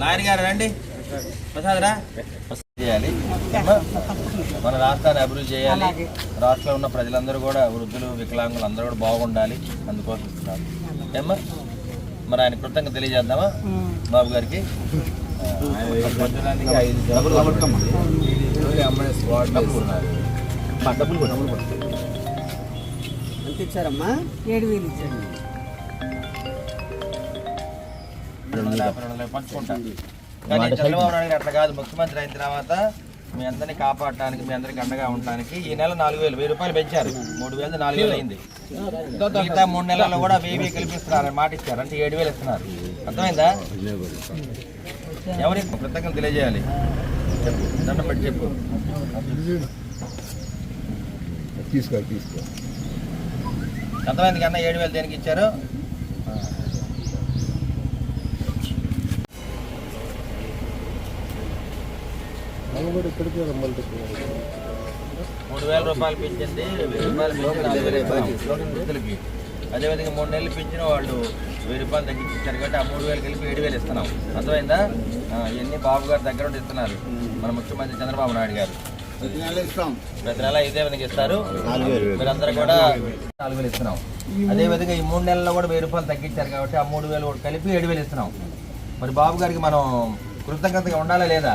Lawyer గారు రండి. ప్రసాద్ రా. చేయాలి. మన రాష్ట్రాన్ని అభివృద్ధి చేయాలి. రాష్ట్రంలో ఉన్న ప్రజలందరూ కూడా వృద్ధులు వికలాంగులు అందరూ కూడా బాగుండాలి అందుకోసం ఇస్తున్నాను ఏమ్మా? మరి ఆయన కృతజ్ఞత తెలియజేద్దామా? బాబు గారికి. ఎంత ఇచ్చారమ్మా? ఏడు వేలు ఇచ్చాడు కానీ చంద్రబాబు నాయుడు గారు అట్లా కాదు. ముఖ్యమంత్రి అయిన తర్వాత మీ అందరినీ కాపాడటానికి మీ అందరికి అండగా ఉండటానికి ఈ నెల నాలుగు వేలు వెయ్యి రూపాయలు పెంచారు. మూడు వేలు నాలుగు వేలు అయింది. మిగతా మూడు నెలల్లో కూడా వెయ్యి వెయ్యి కల్పిస్తున్నారు మాట ఇచ్చారు. అంటే ఏడు వేలు ఇస్తున్నారు. అర్థమైందా? ఎవరికి కృతజ్ఞత తెలియజేయాలి? చెప్పు. దండం పెట్టి చెప్పు. తీసుకో తీసుకో. అర్థమైంది కన్నా ఏడు వేలు దేనికి ఇచ్చారు? కూడా ఇక్కడికే రమ్మంటే మూడు వేల రూపాయలు పెంచింది వెయ్యి రూపాయలు నాలుగు వేలు వృద్ధులకి అదేవిధంగా మూడు నెలలు పెంచిన వాళ్ళు వెయ్యి రూపాయలు తగ్గించారు కాబట్టి ఆ మూడు వేలు కలిపి ఏడు వేలు ఇస్తున్నాం. అర్థమైందా? ఇవన్నీ బాబు గారి దగ్గర ఉండి ఇస్తున్నారు. మన ముఖ్యమంత్రి చంద్రబాబు నాయుడు గారు. ప్రతి నెల ఇదే విధంగా ఇస్తారు. మీరందరూ కూడా నాలుగు వేలు ఇస్తున్నాం. అదే విధంగా ఈ మూడు నెలల్లో కూడా వెయ్యి రూపాయలు తగ్గించారు కాబట్టి ఆ మూడు వేలు కూడా కలిపి ఏడు వేలు ఇస్తున్నాం. మరి బాబు గారికి మనం కృతజ్ఞతగా ఉండాలా లేదా?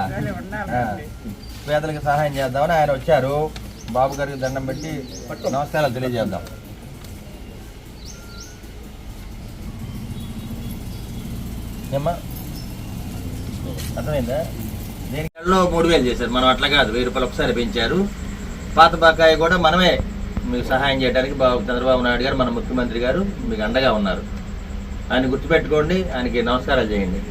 పేదలకు సహాయం చేద్దామని ఆయన వచ్చారు. బాబు గారికి దండం పెట్టి నమస్కారాలు తెలియజేద్దాం. ఏమ్మా? అర్థమైందా? నెలలో మూడు వేలు చేశారు. మనం అట్లా కాదు. వెయ్యి రూపాయలు ఒకసారి పెంచారు. పాత బకాయి కూడా మనమే మీకు సహాయం చేయడానికి బాబు చంద్రబాబు నాయుడు గారు మన ముఖ్యమంత్రి గారు మీకు అండగా ఉన్నారు. ఆయన గుర్తుపెట్టుకోండి. ఆయనకి నమస్కారాలు చేయండి.